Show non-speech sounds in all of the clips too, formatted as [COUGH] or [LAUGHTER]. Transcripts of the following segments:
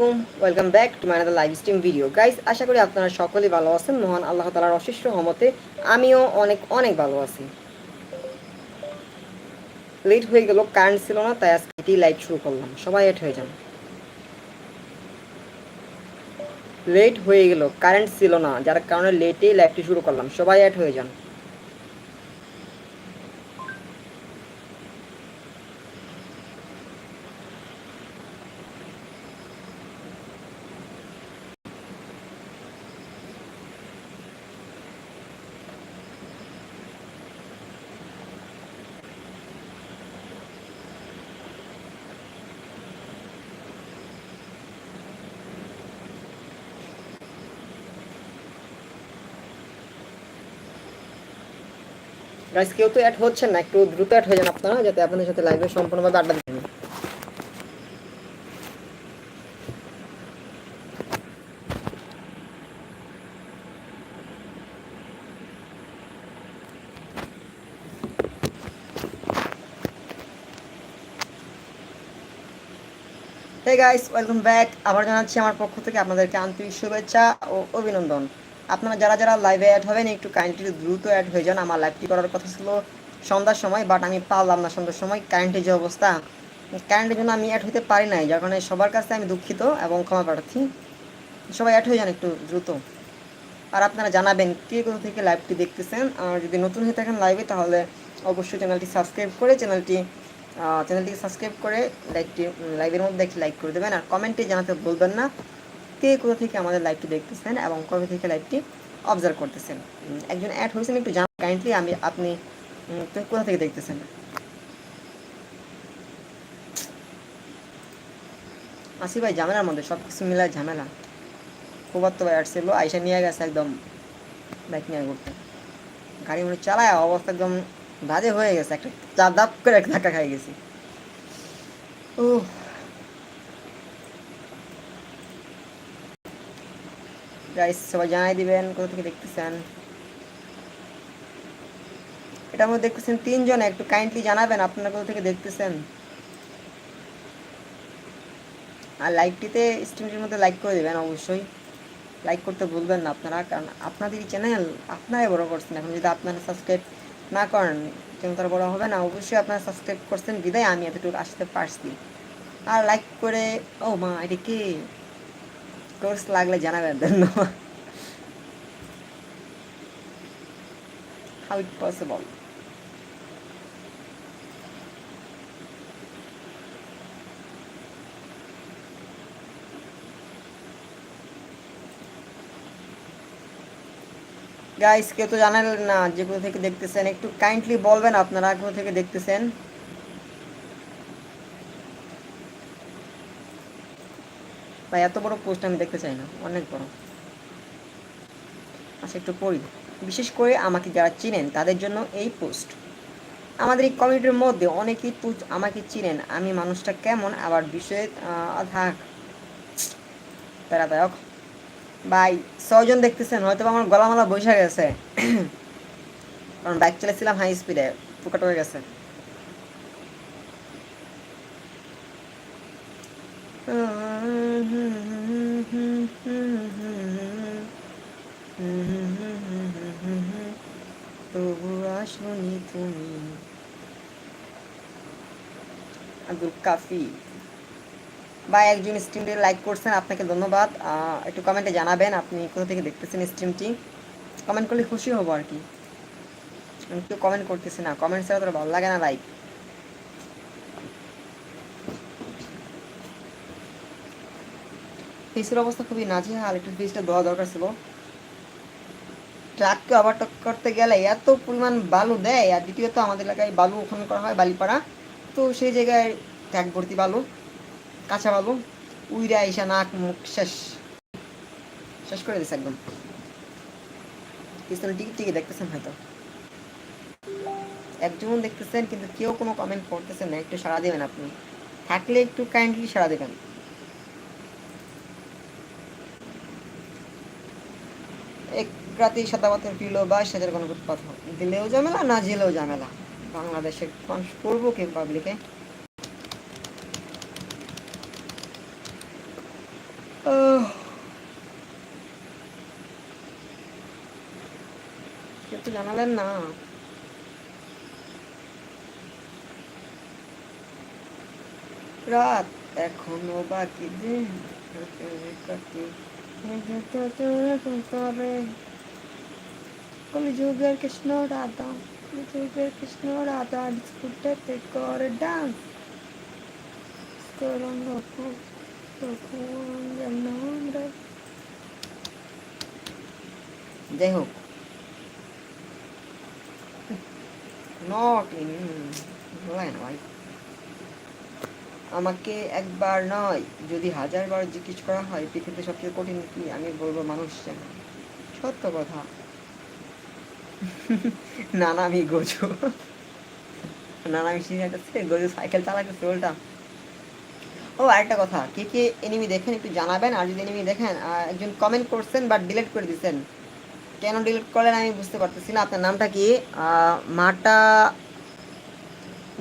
আলাইকুম। Welcome back to my live stream video guys আশা করি আপনারা সকলেই ভালো আছেন। মহান আল্লাহ তালার অশেষ রহমতে আমিও অনেক অনেক ভালো আছি। লেট হয়ে গেল কারেন্ট ছিল না, তাই আজকে লাইভ শুরু করলাম। সবাই এট হয়ে যান। লেট হয়ে গেল কারেন্ট ছিল না, যার কারণে লেটেই লাইভটি শুরু করলাম। সবাই অ্যাড হয়ে যান। গাইস কেউ তো অ্যাড হচ্ছেন না, একটু দ্রুত অ্যাড হয়ে যান আপনারা, যাতে আপনাদের সাথে লাইভে সম্পূর্ণভাবে আড্ডা দিতে হে গাইস ওয়েলকাম ব্যাক আবার জানাচ্ছি আমার পক্ষ থেকে আপনাদেরকে আন্তরিক শুভেচ্ছা ও অভিনন্দন। আপনারা যারা যারা লাইভে অ্যাড হবেন, একটু কাইন্ডলি দ্রুত অ্যাড হয়ে যান। আমার লাইভটি করার কথা ছিল সন্ধ্যার সময় বাট আমি পারলাম না সন্ধ্যার সময়। কারেন্টের যে অবস্থা কারেন্টের জন্য আমি অ্যাড হতে পারি নাই, যার কারণে সবার কাছে আমি দুঃখিত এবং ক্ষমা প্রার্থী। সবাই অ্যাড হয়ে যান একটু দ্রুত। আর আপনারা জানাবেন কে কোথা থেকে লাইভটি দেখতেছেন। আর যদি নতুন হয়ে থাকেন লাইভে তাহলে অবশ্যই চ্যানেলটি সাবস্ক্রাইব করে চ্যানেলটি চ্যানেলটিকে সাবস্ক্রাইব করে লাইভটি লাইভের মধ্যে একটি লাইক করে দেবেন। আর কমেন্টে জানাতে বলবেন না। কে কোথা থেকে আমাদের লাইভটি দেখতেছেন এবং কবে থেকে লাইভটি অবজার্ভ করতেছেন? একজন অ্যাড হয়েছেন, একটু জানান কাইন্ডলি আমি, আপনি কোথা থেকে দেখতেছেন? আসি ভাই, ঝামেলার মধ্যে সব কিছু মিলায় ঝামেলা। খুবার তো ভাই আসছিল, আইসা নিয়ে গেছে একদম বাইক নিয়ে ঘুরতে। গাড়ি মনে চালায়, অবস্থা একদম বাজে হয়ে গেছে, একটা চাপ দাপ করে এক ধাক্কা খাই গেছি। ও গাইস সবাই জানাই দিবেন কোথা থেকে দেখতেছেন? এটার মধ্যে দেখতেছেন তিনজন, একটু কাইন্ডলি জানাবেন আপনারা কোথা থেকে দেখতেছেন? আর লাইকটিতে স্ট্রিমটির মধ্যে লাইক করে দেবেন অবশ্যই। লাইক করতে ভুলবেন না আপনারা, কারণ আপনাদেরই চ্যানেল আপনারাই বড় করছেন। এখন যদি আপনারা সাবস্ক্রাইব না করেন চ্যানেল তারা বড় হবে না, অবশ্যই আপনারা সাবস্ক্রাইব করছেন। বিদায়, আমি এতটুকু আসতে পারছি। আর লাইক করে, ও মা, এটা কি? কোর্স লাগলে জানাবেন ধন্যবাদ হাউ ইট পসিবল গাইস কেউ তো জানেন না যে কোথা থেকে দেখতেছেন। একটু কাইন্ডলি বলবেন আপনারা কোথা থেকে দেখতেছেন? ভাই এত বড় পোস্ট আমি দেখতে চাই না, অনেক বড়। আচ্ছা একটু পড়ি। বিশেষ করে আমাকে যারা চিনেন, তাদের জন্য এই পোস্ট আমাদের এই কমিউনিটির মধ্যে অনেকেই পু- আমাকে চিনেন, আমি মানুষটা কেমন, আবার বিষয়ে থাক। প্যারাদায়ক ভাই ছজন দেখতেছেন, হয়তো আমার গলামালা বসে গেছে। [CLEARS THROAT] কারণ বাইক চালাচ্ছিলাম হাই স্পিডে পুকাট হয়ে গেছে। আব্দুল কাফি। বা একজন স্ট্রিমটি লাইক করছেন, আপনাকে ধন্যবাদ। একটু কমেন্টে জানাবেন আপনি কোথা থেকে দেখতেছেন স্ট্রিমটি কমেন্ট করলে খুশি হব আর কি। কেউ কমেন্ট করতেছি না কমেন্ট ছাড়া তোর ভালো লাগে না লাইক ফেসের অবস্থা খুবই নাজেহাল, একটু ফেসটা দেওয়া দরকার ছিল। ট্রাককে ওভারটেক করতে গেলে এত পরিমাণ বালু দেয়, আর দ্বিতীয়ত আমাদের এলাকায় বালু ওখানে করা হয় বালিপাড়া। তো সেই জায়গায় ট্যাগ ভর্তি বালু, কাঁচা বালু, উইরা আইসা নাক, মুখ, শেষ। শেষ করে দিছে একদম। পিছনে টিকিট টিকিট দেখতেছেন হয়তো। একজন দেখতেছেন, কিন্তু কেউ কোনো কমেন্ট করতেছেন না, একটু সাড়া দেবেন আপনি। থাকলে একটু কাইন্ডলি সাড়া দেবেন। এক রাতেই শতাবতের পিল বাইশ হাজার কোনো কথা। দিলেও ঝামেলা, না জেলেও ঝামেলা। বাংলাদেশের মানুষ করব কি পাবলিকে একটু জানালেন না। রাত এখনও বাকি দিন। কলিযুগের কৃষ্ণ রাধা, কলিযুগের কৃষ্ণ রাধা করে ডান্স। যাই হোক নট ইন আমাকে একবার নয়, যদি হাজারবার জিজ্ঞেস করা হয়, পৃথিবীতে সবচেয়ে কঠিন কি, আমি বলব মানুষ চেনা সত্য কথা। না না আমি গোজো। না না আমি সিরিয়াটাছে গোজো সাইকেল চালাতেছে উল্টা। ও, আরেকটা কথা, কে কে এনিমি দেখেন একটু জানাবেন, আর যদি এনিমি দেখেন একজন কমেন্ট করছেন বা ডিলিট করে দিচ্ছেন কেন ডিলিট করলেন আমি বুঝতে পারতেছি না। আপনার নামটা কি? মাটা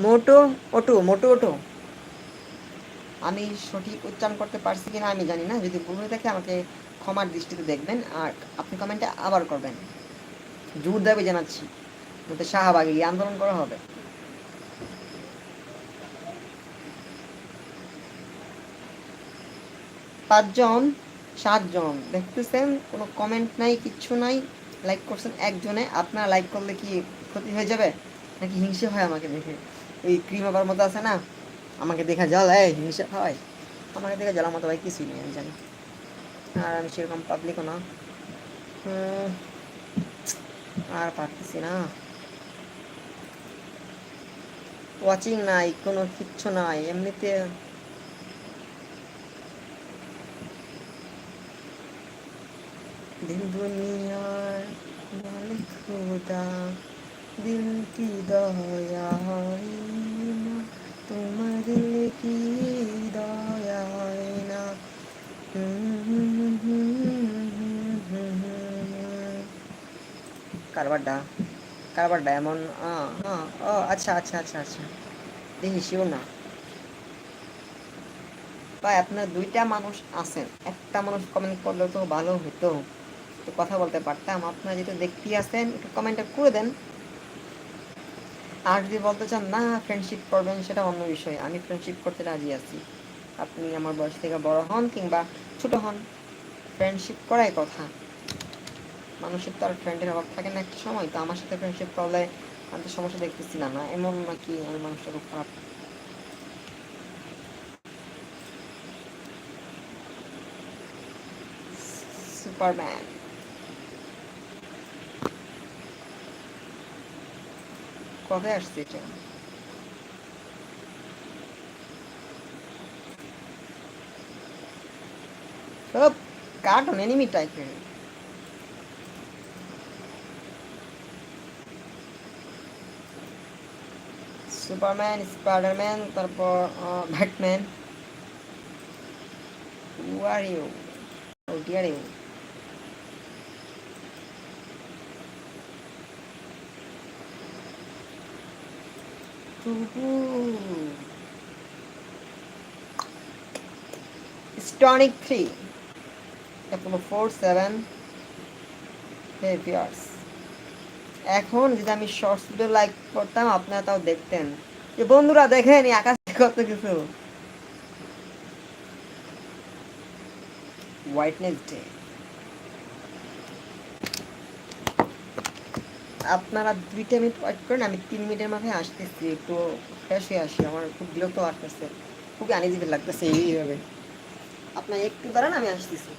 মোটো ওটো মোটো ওটো। আমি সঠিক উচ্চারণ করতে পারছি কিনা আমি জানি না। যদি ভুল হয়ে থাকে আমাকে ক্ষমার দৃষ্টিতে দেখবেন আর আপনি কমেন্টে আবার করবেন। জোর দাবি জানাচ্ছি। যাতে শাহবাগে গিয়ে আন্দোলন করা হবে। পাঁচজন সাতজন। দেখতেছেন, কোনো কমেন্ট নাই, কিচ্ছু নাই। লাইক করছেন একজনে। আপনারা লাইক করলে কি ক্ষতি হয়ে যাবে? নাকি হিংসে হয় আমাকে দেখে? ওই ক্রিম আবার মতো আছে না? আমাকে দেখা জল, এই হিংসা হয়। আমাকে দেখে জলার মতো ভাই কিছুই নেই, আমি জানি। আর আমি সেরকম পাবলিকও না। আর পারতেছি না। ওয়াচিং নাই, কোনো কিচ্ছু নাই। এমনিতে দিল দুনিয়ার মালিক খোদা দিল কি দয়া হয় না? তোমার দিল কি দয়া হয় কারবারটা কারবারটা এমন ও আচ্ছা আচ্ছা আচ্ছা আচ্ছা। দেখি শিও না? ভাই, আপনার দুইটা মানুষ আছেন। একটা মানুষ কমেন্ট করলে তো ভালো হতো। একটু কথা বলতে পারতাম। আপনারা যেহেতু দেখতেই আছেন একটু কমেন্টটা করে দেন। আর যদি বলতে চান, না ফ্রেন্ডশিপ করবেন, সেটা অন্য বিষয়। আমি ফ্রেন্ডশিপ করতে রাজি আছি। আপনি আমার বয়স থেকে বড় হন কিংবা ছোট হন। ফ্রেন্ডশিপ করাই কথা। মানুষের তো আর ফ্রেন্ডের অভাব থাকে না একটা সময়। তো আমার সাথে ফ্রেন্ডশিপ করলে আমি তো সমস্যা দেখতেছি না না? এমন নাকি? আমি মানুষটা খুব খারাপ। সুপারম্যান কবে আসছে এটা? সব কার্টুন এনিমি টাইপের সুপারম্যান স্পাইডারম্যান তারপর Batman Who are you? Dear you. Stonic 3 Apollo 4 7 Hey viewers এখন যদি আমি শর্টস ভিডিও লাইক করতাম আপনারা তাও দেখতেন যে বন্ধুরা দেখেন আকাশে কত কিছু হোয়াইটনেস ডে আপনারা দুইটা মিনিট ওয়েট করেন, আমি তিন মিনিটের মাথায় আসতেছি, একটু ফ্রেশ হয়ে আসি, আমার খুব বিরক্ত লাগতেছে, খুবই আনিজিবি লাগতেছে এইভাবে। আপনার একটু দাঁড়ান, আমি আসতেছি।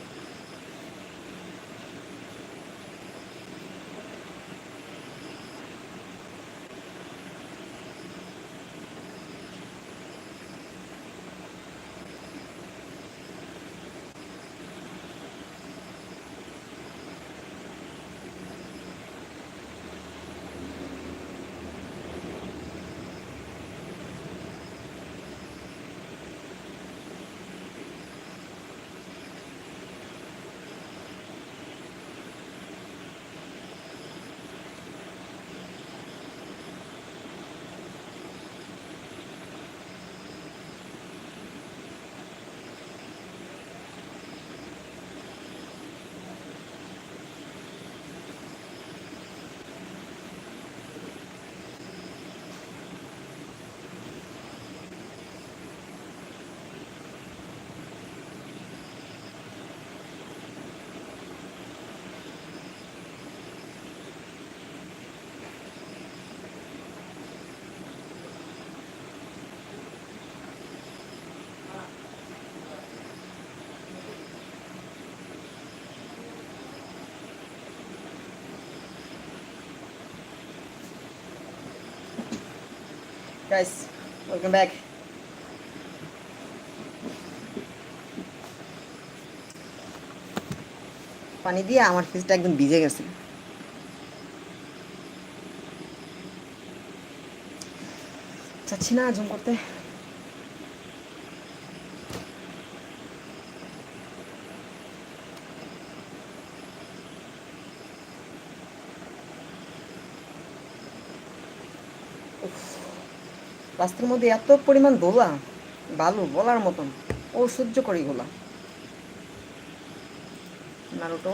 গাইস ওয়েলকাম ব্যাক পানি দিয়ে আমার ফেসটা একদম ভিজে গেছে। চাচ্ছি না জুম করতে। উফ, রাস্তার মধ্যে এত পরিমাণ দোলা বালু বলার মতন ও সহ্য করি গোলা নারুটো?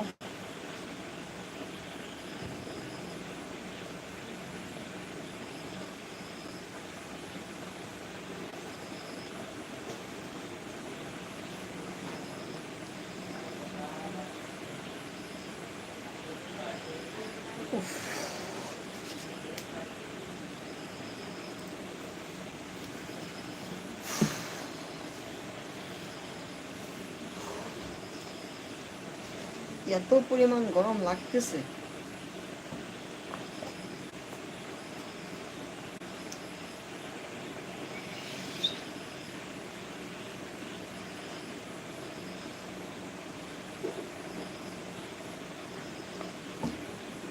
এত পরিমাণ গরম লাগতেছে।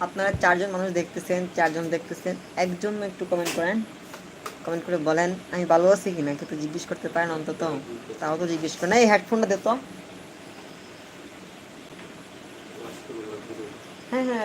আপনারা চারজন মানুষ দেখতেছেন, চারজন দেখতেছেন একজন একটু কমেন্ট করেন। কমেন্ট করে বলেন, আমি ভালো আছি কিনা? কিন্তু জিজ্ঞেস করতে পারেন অন্তত। তাও তো জিজ্ঞেস করেন। এই হেডফোনটা দে তো হ্যাঁ হ্যাঁ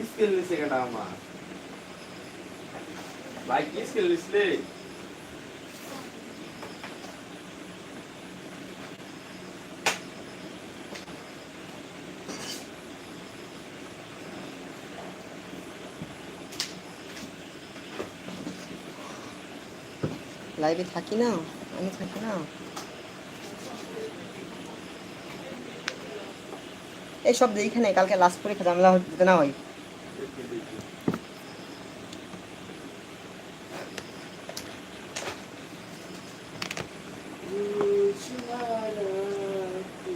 Skill list ka tama. Like skill list le. লাইভে থাকি না আমি থাকি না এই সব এইখানে কালকে লাস্ট পরীক্ষা ঝামেলা হতে না হয়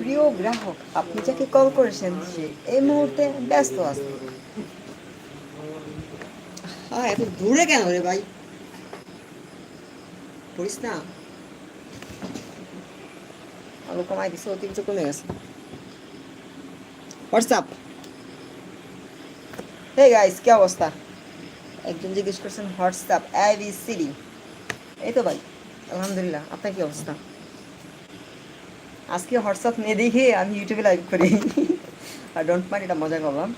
প্রিয় গ্রাহক আপনি যাকে কল করেছেন সে এই মুহূর্তে ব্যস্ত আছে। হ্যাঁ এত দূরে কেন রে ভাই? পড়িস না। আলু কমাই দিছে অতিরিক্ত কমে গেছে। হোয়াটসঅ্যাপ হে গাইস কি অবস্থা? একজন জিজ্ঞেস করছেন WhatsApp A B C D এই তো ভাই আলহামদুলিল্লাহ আপনার কি অবস্থা? আজকে হোয়াটসঅ্যাপ নিয়ে দেখে আমি ইউটিউবে লাইভ করি। আর ডোন্ট মাইন্ড এটা মজা করলাম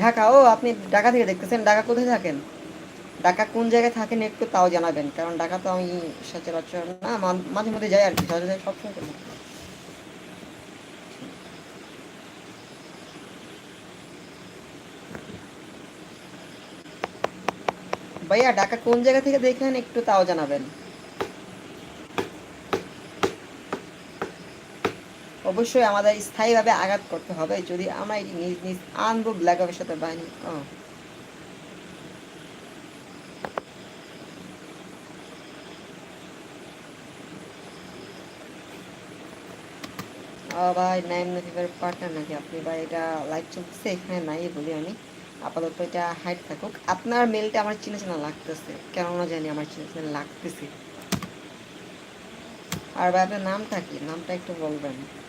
ঢাকা, ও, আপনি ঢাকা থেকে দেখতেছেন? ঢাকা কোথায় থাকেন? ঢাকা কোন জায়গায় থাকেন একটু তাও জানাবেন, কারণ ঢাকা তো আমি সচরাচর না মাঝে মধ্যে যাই আর কি, সচরাচর সবসময় ভাইয়া, ঢাকা কোন জায়গা থেকে দেখেন একটু তাও জানাবেন। অবশ্যই আমাদের স্থায়ীভাবে আঘাত করতে হবে, যদি আমরা নিজ নিজ আনব ব্ল্যাক অফের সাথে বাহিনী ও। ভাই, নাইম নথিফের পার্টনার নাকি? আপনি ভাই, এটা লাইভ চলতেছে এখানে নাই বলি আমি। আপাতত এটা হাইট থাকুক। আপনার মেলটা আমার চিনা চিনা লাগতেছে। কেননা জানি আমার চিনা চিনা লাগতেছে। আর ভাই, আপনার নামটা কি? নামটা একটু বলবেন।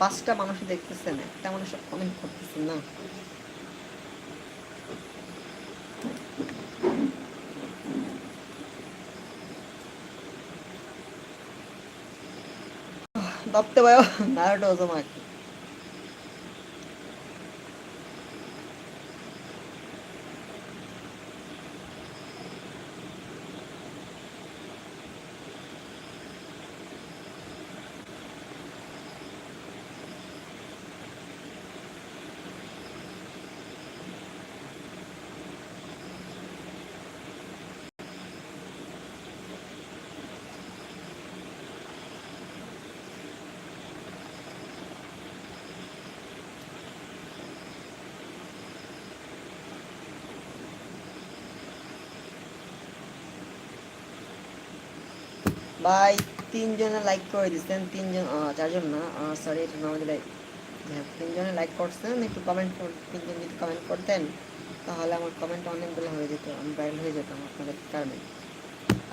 পাঁচটা মানুষ দেখতেছে না একটা মানুষ কমেন্ট করতেছে না। দপ্তে ভাই নারোটা ওজমাকে ভাই তিনজনে লাইক করে দিচ্ছেন তিনজন চারজন না সরি এটা আমাদের লাইক তিনজনে লাইক করছেন, একটু কমেন্ট তিনজন যদি কমেন্ট করতেন, তাহলে আমার কমেন্ট অনেকগুলো হয়ে যেত, আমি ভাইরাল হয়ে যেতাম আপনাদের কারণে।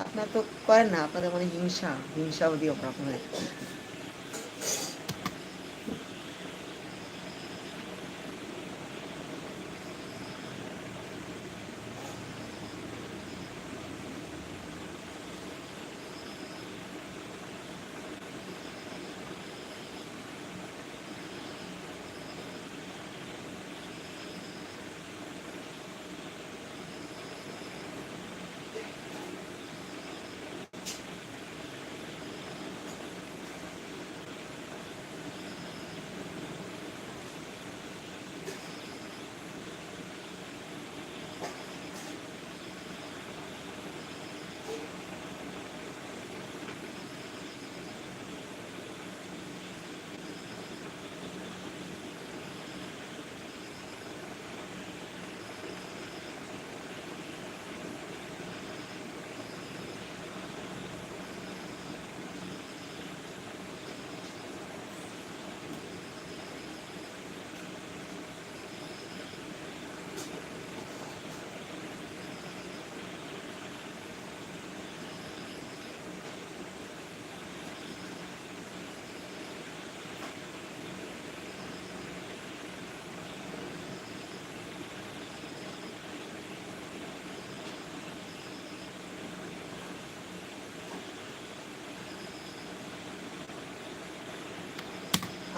আপনারা তো করেন না, আপনাদের মানে হিংসা হিংসাও দিও আপনাদের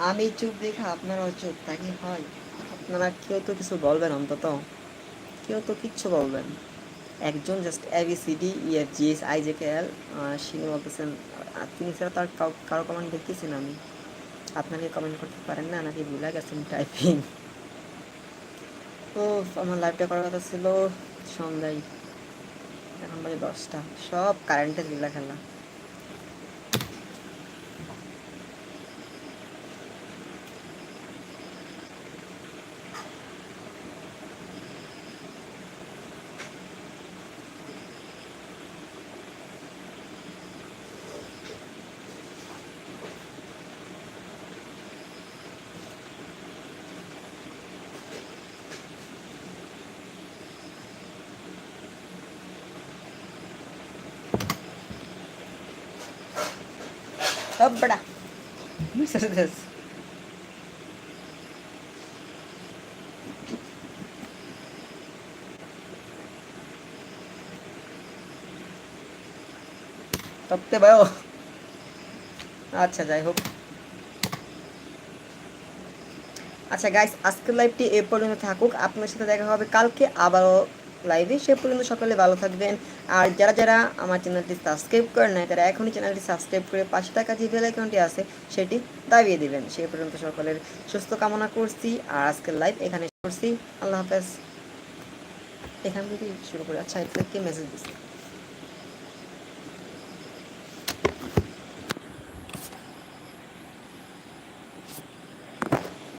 আমি চুপ দেখে আপনারাও চুপ তা কি হয়? আপনারা কেউ তো কিছু বলবেন অন্তত। কেউ তো কিচ্ছু বলবেন। একজন just A B E G S I J K L তিনি বলতেছেন তিনি ছাড়া তার কারও কমেন্ট দেখতেছি না আমি। আপনাকে কমেন্ট করতে পারেন না, নাকি ভুলে গেছেন টাইপিং ও আমার লাইভটা করার কথা ছিল সন্ধ্যায়। এখন বাজে দশটা। সব কারেন্টের লীলা খেলা। अब बड़ा Mercedes. তপ্তে বায়ো আচ্ছা যাই হোক আচ্ছা গাইস আজকের লাইভটি এ পর্যন্ত থাকুক আপনার সাথে দেখা হবে কালকে আবারও লাইভে সে পর্যন্ত সকলে ভালো থাকবেন। আর যারা যারা আমার চ্যানেলটি সাবস্ক্রাইব করেন না তারা এখনই চ্যানেলটি সাবস্ক্রাইব করে পাশে টাকা যে বেল আইকনটি আছে, সেটি দাবিয়ে দিবেন। সে পর্যন্ত সকলের সুস্থ কামনা করছি। আর আজকের লাইভ এখানে করছি। আল্লাহ হাফেজ। এখান থেকে শুরু করে। আচ্ছা এটা মেসেজ দিচ্ছে।